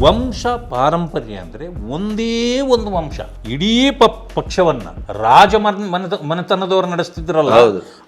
ವಂಶ ಪಾರಂಪರ್ಯ ಅಂದರೆ ಒಂದೇ ಒಂದು ವಂಶ. ಇಡೀ ಪ ಪಕ್ಷವನ್ನು ರಾಜ ಮನ- ಮನತನದವರು ನಡೆಸ್ತಿದ್ರಲ್ಲ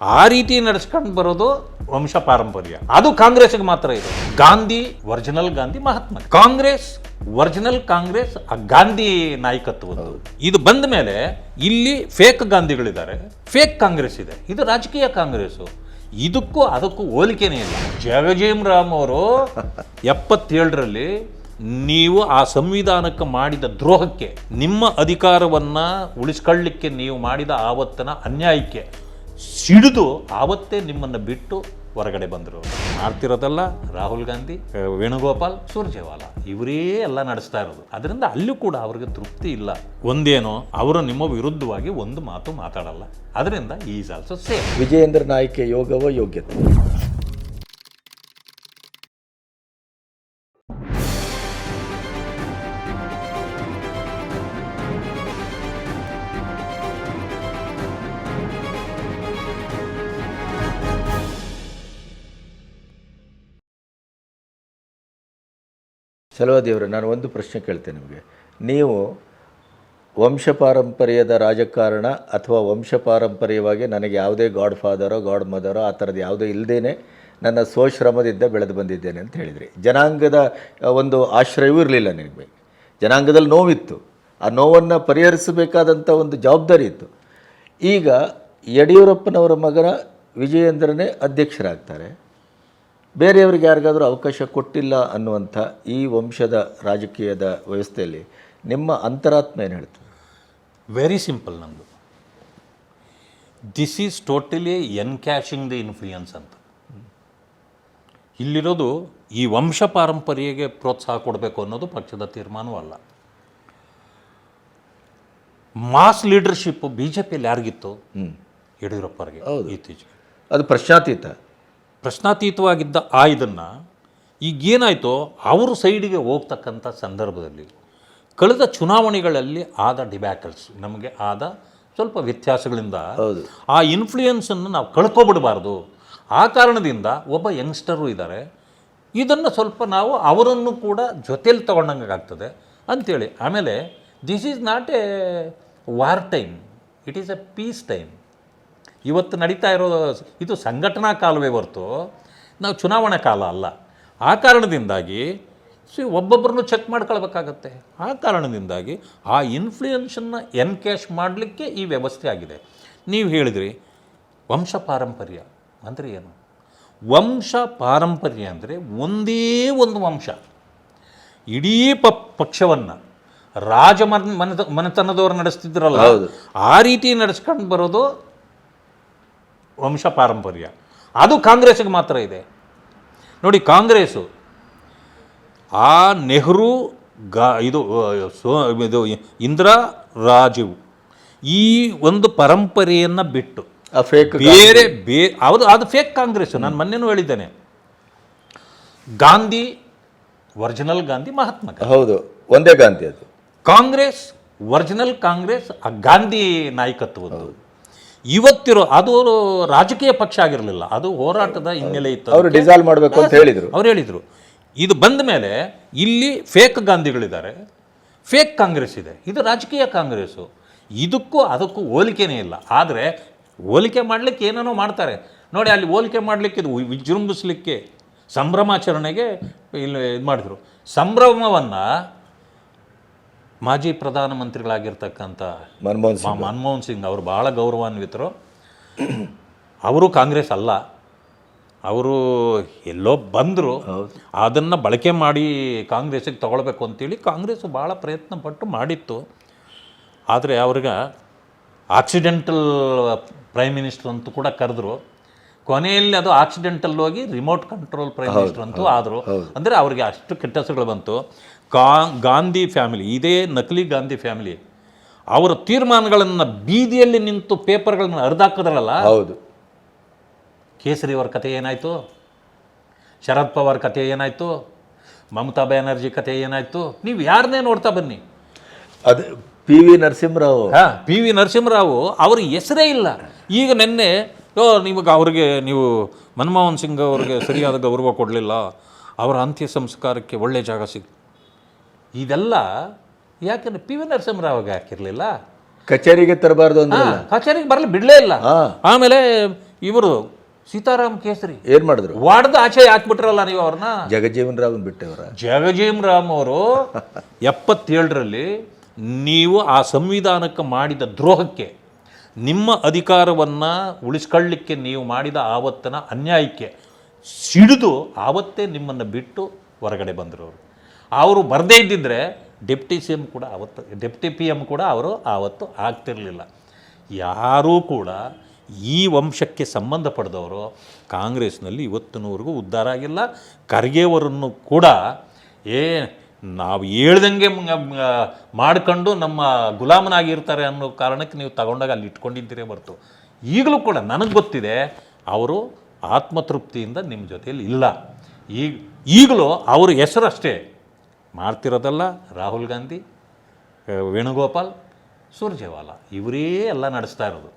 ಆ ರೀತಿ ನಡೆಸ್ಕೊಂಡು ಬರೋದು ವಂಶ ಪಾರಂಪರ್ಯ. ಅದು ಕಾಂಗ್ರೆಸ್ಗೆ ಮಾತ್ರ ಇದೆ. ಗಾಂಧಿ ಒರಿಜಿನಲ್ ಗಾಂಧಿ ಮಹಾತ್ಮ. ಕಾಂಗ್ರೆಸ್ ಒರಿಜಿನಲ್ ಕಾಂಗ್ರೆಸ್ ಆ ಗಾಂಧಿ ನಾಯಕತ್ವದ ಇದು ಬಂದ ಮೇಲೆ ಇಲ್ಲಿ ಫೇಕ್ ಗಾಂಧಿಗಳಿದ್ದಾರೆ. ಫೇಕ್ ಕಾಂಗ್ರೆಸ್ ಇದೆ. ಇದು ರಾಜಕೀಯ ಕಾಂಗ್ರೆಸ್ಸು. ಇದಕ್ಕೂ ಅದಕ್ಕೂ ಹೋಲಿಕೆನೇ ಇಲ್ಲ. ಜಗಜೀಮ್ ರಾಮ್ ಅವರು ಎಪ್ಪತ್ತೇಳರಲ್ಲಿ ನೀವು ಆ ಸಂವಿಧಾನಕ್ಕೆ ಮಾಡಿದ ದ್ರೋಹಕ್ಕೆ, ನಿಮ್ಮ ಅಧಿಕಾರವನ್ನು ಉಳಿಸ್ಕೊಳ್ಳಿಕ್ಕೆ ನೀವು ಮಾಡಿದ ಆವತ್ತನ ಅನ್ಯಾಯಕ್ಕೆ ಸಿಡಿದು ಆವತ್ತೇ ನಿಮ್ಮನ್ನು ಬಿಟ್ಟು ಹೊರಗಡೆ ಬಂದರು. ಮಾಡ್ತಿರೋದಲ್ಲ ರಾಹುಲ್ ಗಾಂಧಿ ವೇಣುಗೋಪಾಲ್, ಸುರ್ಜೇವಾಲಾ. ಇವರೇ ಎಲ್ಲ ನಡೆಸ್ತಾ ಇರೋದು. ಅದರಿಂದ ಅಲ್ಲೂ ಕೂಡ ಅವ್ರಿಗೆ ತೃಪ್ತಿ ಇಲ್ಲ. ಒಂದೇನೋ, ಅವರು ನಿಮ್ಮ ವಿರುದ್ಧವಾಗಿ ಒಂದು ಮಾತು ಮಾತಾಡಲ್ಲ. ಅದರಿಂದ ಈಸ್ ಆಲ್ಸೋ ಸೇಫ್ ವಿಜಯೇಂದ್ರ ನಾಯ್ಕೆ ಯೋಗವೋ ಯೋಗ್ಯತೆ? ಸಲವಾದಿಯವರೇ ನಾನು ಒಂದು ಪ್ರಶ್ನೆ ಕೇಳ್ತೇನೆ ನಿಮಗೆ. ನೀವು ವಂಶ ಪಾರಂಪರ್ಯದ ರಾಜಕಾರಣ ಅಥವಾ ವಂಶ ಪಾರಂಪರ್ಯವಾಗಿ ನನಗೆ ಯಾವುದೇ ಗಾಡ್ ಫಾದರೋ ಗಾಡ್ ಮದರೋ ಆ ಥರದ್ದು ಯಾವುದೇ ಇಲ್ಲದೇ ನನ್ನ ಸ್ವಶ್ರಮದಿಂದ ಬೆಳೆದು ಬಂದಿದ್ದೇನೆ ಅಂತ ಹೇಳಿದ್ರಿ. ಜನಾಂಗದ ಒಂದು ಆಶ್ರಯವೂ ಇರಲಿಲ್ಲ ನಿಮಗೆ. ಜನಾಂಗದಲ್ಲಿ ನೋವಿತ್ತು. ಆ ನೋವನ್ನು ಪರಿಹರಿಸಬೇಕಾದಂಥ ಒಂದು ಜವಾಬ್ದಾರಿ ಇತ್ತು. ಈಗ ಯಡಿಯೂರಪ್ಪನವರ ಮಗನ ವಿಜಯೇಂದ್ರನೇ ಅಧ್ಯಕ್ಷರಾಗ್ತಾರೆ. ಬೇರೆಯವರಿಗೆ ಯಾರಿಗಾದರೂ ಅವಕಾಶ ಕೊಟ್ಟಿಲ್ಲ ಅನ್ನುವಂಥ ಈ ವಂಶದ ರಾಜಕೀಯದ ವ್ಯವಸ್ಥೆಯಲ್ಲಿ ನಿಮ್ಮ ಅಂತರಾತ್ಮ ಏನು ಹೇಳ್ತದೆ ವೆರಿ ಸಿಂಪಲ್ ನಮ್ಮದು this is totally encashing the influence ಅಂತ. ಇಲ್ಲಿರೋದು ಈ ವಂಶ ಪಾರಂಪರ್ಯಗೆ ಪ್ರೋತ್ಸಾಹ ಕೊಡಬೇಕು ಅನ್ನೋದು ಪಕ್ಷದ ತೀರ್ಮಾನವೂ ಅಲ್ಲ. ಮಾಸ್ ಲೀಡರ್ಶಿಪ್ ಬಿ ಜೆ ಪಿಯಲ್ಲಿ ಯಾರಿಗಿತ್ತು ಯಡಿಯೂರಪ್ಪರಿಗೆ ಇತ್ತೀಚೆಗೆ. ಅದು ಪ್ರಶ್ನಾತೀತ ಪ್ರಶ್ನಾತೀತವಾಗಿದ್ದ ಆ ಇದನ್ನು ಈಗೇನಾಯಿತೋ ಅವರು ಸೈಡಿಗೆ ಹೋಗ್ತಕ್ಕಂಥ ಸಂದರ್ಭದಲ್ಲಿ ಕಳೆದ ಚುನಾವಣೆಗಳಲ್ಲಿ ಆದ ಡಿಬ್ಯಾಕಲ್ಸ್ ನಮಗೆ ಆದ ಸ್ವಲ್ಪ ವ್ಯತ್ಯಾಸಗಳಿಂದ. ಆ ಇನ್ಫ್ಲೂಯೆನ್ಸನ್ನು ನಾವು ಕಳ್ಕೊಬಿಡಬಾರ್ದು. ಆ ಕಾರಣದಿಂದ ಒಬ್ಬ ಯಂಗ್ಸ್ಟರು ಇದ್ದಾರೆ ಇದನ್ನು ಸ್ವಲ್ಪ ನಾವು ಅವರನ್ನು ಕೂಡ ಜೊತೆಯಲ್ಲಿ ತಗೊಂಡಂಗಾಗ್ತದೆ ಅಂಥೇಳಿ ಆಮೇಲೆ this is not a war time it is a peace time ಇವತ್ತು ನಡೀತಾ ಇರೋ ಇದು ಸಂಘಟನಾ ಕಾಲವೇ ಹೊರತು ನಾವು ಚುನಾವಣಾ ಕಾಲ ಅಲ್ಲ. ಆ ಕಾರಣದಿಂದಾಗಿ ಸಿ ಒಬ್ಬೊಬ್ಬರನ್ನು ಚೆಕ್ ಮಾಡ್ಕೊಳ್ಬೇಕಾಗತ್ತೆ. ಆ ಕಾರಣದಿಂದಾಗಿ ಆ ಇನ್ಫ್ಲೂಯೆನ್ಸನ್ನು ಎನ್ಕ್ಯಾಶ್ ಮಾಡಲಿಕ್ಕೆ ಈ ವ್ಯವಸ್ಥೆ ಆಗಿದೆ. ನೀವು ಹೇಳಿದ್ರಿ ವಂಶ ಪಾರಂಪರ್ಯ ಅಂದರೆ ಏನು? ವಂಶ ಪಾರಂಪರ್ಯ ಅಂದರೆ ಒಂದೇ ಒಂದು ವಂಶ. ಇಡೀ ಪ ಪಕ್ಷವನ್ನು ರಾಜ ಮನ ಮನೆತ ಮನೆತನದವರು ನಡೆಸ್ತಿದ್ರಲ್ಲ. ಆ ರೀತಿ ನಡೆಸ್ಕೊಂಡು ಬರೋದು ವಂಶ ಪಾರಂಪರ್ಯ. ಅದು ಕಾಂಗ್ರೆಸ್ಗೆ ಮಾತ್ರ ಇದೆ. ನೋಡಿ ಕಾಂಗ್ರೆಸ್ಸು ಆ ನೆಹರು ಗಾ ಇದು ಸೋ ಇದು ಇಂದಿರಾ ರಾಜೀವ್ ಈ ಒಂದು ಪರಂಪರೆಯನ್ನು ಬಿಟ್ಟು ಆ ಫೇಕ್ ಬೇರೆ ಬೇ ಅದು ಅದು ಫೇಕ್ ಕಾಂಗ್ರೆಸ್ ನಾನು ಮೊನ್ನೆನೂ ಹೇಳಿದ್ದೇನೆ. ಗಾಂಧಿ ಒರಿಜಿನಲ್ ಗಾಂಧಿ ಮಹಾತ್ಮ ಹೌದು ಒಂದೇ ಗಾಂಧಿ ಅದು. ಕಾಂಗ್ರೆಸ್ ಒರಿಜಿನಲ್ ಕಾಂಗ್ರೆಸ್ ಆ ಗಾಂಧಿ ನಾಯಕತ್ವದ್ದು ಇವತ್ತಿರೋ ಅದು ರಾಜಕೀಯ ಪಕ್ಷ ಆಗಿರಲಿಲ್ಲ. ಅದು ಹೋರಾಟದ ಹಿನ್ನೆಲೆ ಇತ್ತು ಅವರು ಡಿಸಾಲ್ವ್ ಮಾಡಬೇಕು ಅಂತ ಹೇಳಿದರು. ಅವ್ರು ಹೇಳಿದರು. ಇದು ಬಂದ ಮೇಲೆ ಇಲ್ಲಿ ಫೇಕ್ ಗಾಂಧಿಗಳಿದ್ದಾರೆ. ಫೇಕ್ ಕಾಂಗ್ರೆಸ್ ಇದೆ. ಇದು ರಾಜಕೀಯ ಕಾಂಗ್ರೆಸ್ಸು. ಇದಕ್ಕೂ ಅದಕ್ಕೂ ಹೋಲಿಕೆನೇ ಇಲ್ಲ. ಆದರೆ ಹೋಲಿಕೆ ಮಾಡಲಿಕ್ಕೆ ಏನೇನೋ ಮಾಡ್ತಾರೆ. ನೋಡಿ ಅಲ್ಲಿ ಹೋಲಿಕೆ ಮಾಡಲಿಕ್ಕೆ ಇದು ವಿಜೃಂಭಿಸಲಿಕ್ಕೆ ಸಂಭ್ರಮಾಚರಣೆಗೆ ಇಲ್ಲಿ ಇದು ಮಾಡಿದರು. ಸಂಭ್ರಮವನ್ನು ಮಾಜಿ ಪ್ರಧಾನಮಂತ್ರಿಗಳಾಗಿರ್ತಕ್ಕಂಥ ಮನಮೋಹನ್ ಸಿಂಗ್. ಮನಮೋಹನ್ ಸಿಂಗ್ ಅವರು ಭಾಳ ಗೌರವಾನ್ವಿತರು. ಅವರು ಕಾಂಗ್ರೆಸ್ ಅಲ್ಲ. ಅವರು ಎಲ್ಲೋ ಬಂದರು ಅದನ್ನು ಬಳಕೆ ಮಾಡಿ ಕಾಂಗ್ರೆಸ್ಸಿಗೆ ತಗೊಳ್ಬೇಕು ಅಂತೇಳಿ ಕಾಂಗ್ರೆಸ್ ಭಾಳ ಪ್ರಯತ್ನ ಪಟ್ಟು ಮಾಡಿತ್ತು. ಆದರೆ ಅವ್ರಿಗೆ ಆಕ್ಸಿಡೆಂಟಲ್ ಪ್ರೈಮ್ ಮಿನಿಸ್ಟರ್ ಅಂತೂ ಕೂಡ ಕರೆದ್ರು. ಕೊನೆಯಲ್ಲಿ ಅದು ಆಕ್ಸಿಡೆಂಟಲ್ ಹೋಗಿ ರಿಮೋಟ್ ಕಂಟ್ರೋಲ್ ಪ್ರೈಮ್ ಮಿನಿಸ್ಟರ್ ಅಂತೂ ಆದರು. ಅಂದರೆ ಅವ್ರಿಗೆ ಅಷ್ಟು ಕೆಟ್ಟಸಗಳು ಬಂತು. ಕಾ ಗಾಂಧಿ ಫ್ಯಾಮಿಲಿ ಇದೇ ನಕಲಿ ಗಾಂಧಿ ಫ್ಯಾಮಿಲಿ ಅವರ ತೀರ್ಮಾನಗಳನ್ನು ಬೀದಿಯಲ್ಲಿ ನಿಂತು ಪೇಪರ್ಗಳನ್ನು ಹರಿದಾಕಿದ್ರಲ್ಲ? ಹೌದು. ಕೇಸರಿ ಅವರ ಕತೆ ಏನಾಯಿತು? ಶರದ್ ಪವಾರ್ ಕತೆ ಏನಾಯಿತು? ಮಮತಾ ಬ್ಯಾನರ್ಜಿ ಕತೆ ಏನಾಯಿತು? ನೀವು ಯಾರನ್ನೇ ನೋಡ್ತಾ ಬನ್ನಿ. ಅದು ಪಿ ವಿ ನರಸಿಂಹರಾವ್ ಹಾಂ ಪಿ ವಿ ನರಸಿಂಹರಾವು ಅವ್ರ ಹೆಸರೇ ಇಲ್ಲ. ಈಗ ನಿನ್ನೆ ನಿಮಗೆ ಅವ್ರಿಗೆ ನೀವು ಮನಮೋಹನ್ ಸಿಂಗ್ ಅವ್ರಿಗೆ ಸರಿಯಾದ ಗೌರವ ಕೊಡಲಿಲ್ಲ. ಅವರ ಅಂತ್ಯ ಸಂಸ್ಕಾರಕ್ಕೆ ಒಳ್ಳೆ ಜಾಗ ಸಿಗ್. ಇದೆಲ್ಲ ಯಾಕಂದ್ರೆ ಪಿ ವಿ ನರಸಿಂಹರಾವ್ಗೆ ಹಾಕಿರಲಿಲ್ಲ. ಕಚೇರಿಗೆ ತರಬಾರ್ದು ಅಂತ ಕಚೇರಿಗೆ ಬರಲಿ ಬಿಡಲೇ ಇಲ್ಲ. ಆಮೇಲೆ ಇವರು ಸೀತಾರಾಮ್ ಕೇಸರಿ ಏನ್ ಮಾಡಿದ್ರು? ವಾಡ್ದ ಆಚೆ ಹಾಕ್ಬಿಟ್ರಲ್ಲ ನೀವು ಅವ್ರನ್ನ? ಜಗಜೀವನ್ ರಾಮ್ ಬಿಟ್ಟವರ? ಜಗಜೀವನ್ ರಾಮ್ ಅವರು ಎಪ್ಪತ್ತೇಳರಲ್ಲಿ ನೀವು ಆ ಸಂವಿಧಾನಕ್ಕೆ ಮಾಡಿದ ದ್ರೋಹಕ್ಕೆ ನಿಮ್ಮ ಅಧಿಕಾರವನ್ನು ಉಳಿಸ್ಕೊಳ್ಳಿಕ್ಕೆ ನೀವು ಮಾಡಿದ ಆವತ್ತನ ಅನ್ಯಾಯಕ್ಕೆ ಸಿಡಿದು ಆವತ್ತೇ ನಿಮ್ಮನ್ನು ಬಿಟ್ಟು ಹೊರಗಡೆ ಬಂದರು ಅವರು. ಅವರು ಬರದೇ ಇದ್ದಿದ್ದರೆ ಡೆಪ್ಟಿ ಸಿ ಎಂ ಕೂಡ ಆವತ್ತು, ಡೆಪ್ಟಿ ಪಿ ಎಂ ಕೂಡ ಅವರು ಆವತ್ತು ಆಗ್ತಿರಲಿಲ್ಲ. ಯಾರೂ ಕೂಡ ಈ ವಂಶಕ್ಕೆ ಸಂಬಂಧಪಡೆದವರು ಕಾಂಗ್ರೆಸ್ನಲ್ಲಿ ಇವತ್ತಿನವರೆಗೂ ಉದ್ಧಾರ ಆಗಿಲ್ಲ. ಖರ್ಗೆಯವರನ್ನು ಕೂಡ ಏ ನಾವು ಹೇಳ್ದಂಗೆ ಮಾಡ್ಕೊಂಡು ನಮ್ಮ ಗುಲಾಮನಾಗಿರ್ತಾರೆ ಅನ್ನೋ ಕಾರಣಕ್ಕೆ ನೀವು ತಗೊಂಡಾಗ ಅಲ್ಲಿ ಇಟ್ಕೊಂಡಿದ್ದೀರೇ ಹೊರ್ತು. ಈಗಲೂ ಕೂಡ ನನಗೆ ಗೊತ್ತಿದೆ, ಅವರು ಆತ್ಮತೃಪ್ತಿಯಿಂದ ನಿಮ್ಮ ಜೊತೆಯಲ್ಲಿ ಇಲ್ಲ. ಈಗ ಈಗಲೂ ಅವ್ರ ಹೆಸರಷ್ಟೇ ಮಾಡ್ತಿರೋದಲ್ಲ ರಾಹುಲ್ ಗಾಂಧಿ ವೇಣುಗೋಪಾಲ್, ಸುರ್ಜೇವಾಲ. ಇವರೇ ಎಲ್ಲ ನಡೆಸ್ತಾ ಇರೋದು.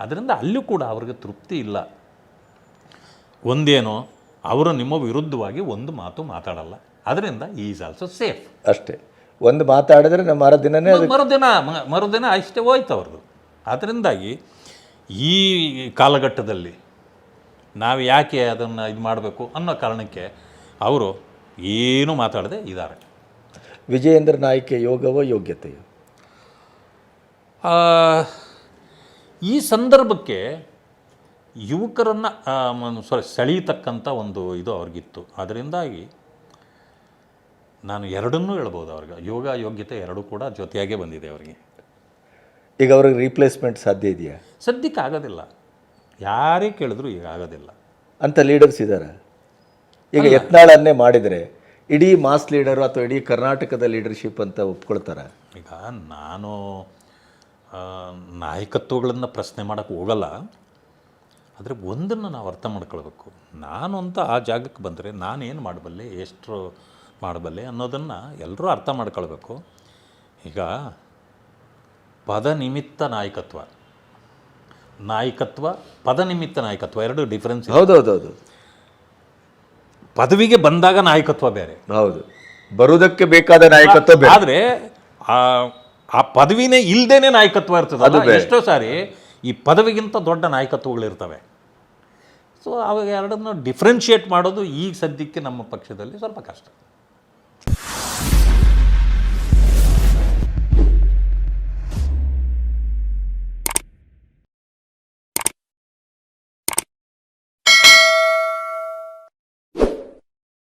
ಅದರಿಂದ ಅಲ್ಲೂ ಕೂಡ ಅವ್ರಿಗೆ ತೃಪ್ತಿ ಇಲ್ಲ. ಒಂದೇನು ಅವರು ನಿಮ್ಮ ವಿರುದ್ಧವಾಗಿ ಒಂದು ಮಾತು ಮಾತಾಡಲ್ಲ. ಅದರಿಂದ ಈಸ್ ಆಲ್ಸೋ ಸೇಫ್ ಅಷ್ಟೇ. ಒಂದು ಮಾತಾಡಿದ್ರೆ ನಮ್ಮ ಮರುದಿನನೇ ಅದು ಮರುದಿನ ಮ- ಮರುದಿನ ಅಷ್ಟೇ ಹೋಯ್ತು ಅವ್ರದ್ದು. ಅದರಿಂದಾಗಿ ಈ ಕಾಲಘಟ್ಟದಲ್ಲಿ ನಾವು ಯಾಕೆ ಅದನ್ನು ಇದು ಮಾಡಬೇಕು ಅನ್ನೋ ಕಾರಣಕ್ಕೆ ಅವರು ಏನೂ ಮಾತಾಡದೆ ಇದ್ದಾರೆ. ವಿಜಯೇಂದ್ರ ನಾಯ್ಕೆ ಯೋಗವೋ ಯೋಗ್ಯತೆಯೋ? ಆ, ಈ ಸಂದರ್ಭಕ್ಕೆ ಯುವಕರನ್ನು ಸಾರಿ ಸೆಳೀತಕ್ಕಂಥ ಒಂದು ಇದು ಅವ್ರಿಗಿತ್ತು. ಅದರಿಂದಾಗಿ ನಾನು ಎರಡನ್ನೂ ಹೇಳ್ಬೋದು ಅವ್ರಿಗೆ. ಯೋಗ ಯೋಗ್ಯತೆ ಎರಡೂ ಕೂಡ ಜೊತೆಯಾಗೇ ಬಂದಿದೆ ಅವರಿಗೆ. ಈಗ ಅವ್ರಿಗೆ ರೀಪ್ಲೇಸ್ಮೆಂಟ್ ಸಾಧ್ಯ ಇದೆಯಾ? ಸದ್ಯಕ್ಕೆ ಆಗೋದಿಲ್ಲ. ಯಾರೇ ಕೇಳಿದ್ರು ಈಗ ಆಗೋದಿಲ್ಲ. ಅಂತ ಲೀಡರ್ಸ್ ಇದ್ದಾರೆ ಈಗ ಯತ್ನಾಳನ್ನೇ ಮಾಡಿದರೆ ಇಡೀ ಮಾಸ್ ಲೀಡರು ಅಥವಾ ಇಡೀ ಕರ್ನಾಟಕದ ಲೀಡರ್ಶಿಪ್ ಅಂತ ಒಪ್ಕೊಳ್ತಾರೆ? ಈಗ ನಾನು ನಾಯಕತ್ವಗಳನ್ನು ಪ್ರಶ್ನೆ ಮಾಡೋಕ್ಕೆ ಹೋಗಲ್ಲ. ಆದರೆ ಒಂದನ್ನು ನಾವು ಅರ್ಥ ಮಾಡ್ಕೊಳ್ಬೇಕು. ನಾನು ಅಂತ ಆ ಜಾಗಕ್ಕೆ ಬಂದರೆ ನಾನೇನು ಮಾಡಬಲ್ಲೆ ಎಷ್ಟು ಮಾಡಬಲ್ಲೆ ಅನ್ನೋದನ್ನು ಎಲ್ಲರೂ ಅರ್ಥ ಮಾಡ್ಕೊಳ್ಬೇಕು. ಈಗ ಪದನಿಮಿತ್ತ ನಾಯಕತ್ವ. ನಾಯಕತ್ವ ಪದನಿಮಿತ್ತ ನಾಯಕತ್ವ ಎರಡು ಡಿಫ್ರೆನ್ಸ್ ಹೌದೌದೌದು. ಪದವಿಗೆ ಬಂದಾಗ ನಾಯಕತ್ವ ಬೇರೆ. ಹೌದು. ಬರುವುದಕ್ಕೆ ಬೇಕಾದ ನಾಯಕತ್ವ ಆದರೆ ಆ ಆ ಪದವಿನೇ ಇಲ್ದೇನೆ ನಾಯಕತ್ವ ಇರ್ತದೆ ಎಷ್ಟೋ ಸಾರಿ ಈ ಪದವಿಗಿಂತ ದೊಡ್ಡ ನಾಯಕತ್ವಗಳಿರ್ತವೆ. ಸೊ ಅವಾಗ ಎರಡನ್ನು ಡಿಫ್ರೆನ್ಷಿಯೇಟ್ ಮಾಡೋದು ಈಗ ಸದ್ಯಕ್ಕೆ ನಮ್ಮ ಪಕ್ಷದಲ್ಲಿ ಸ್ವಲ್ಪ ಕಷ್ಟ.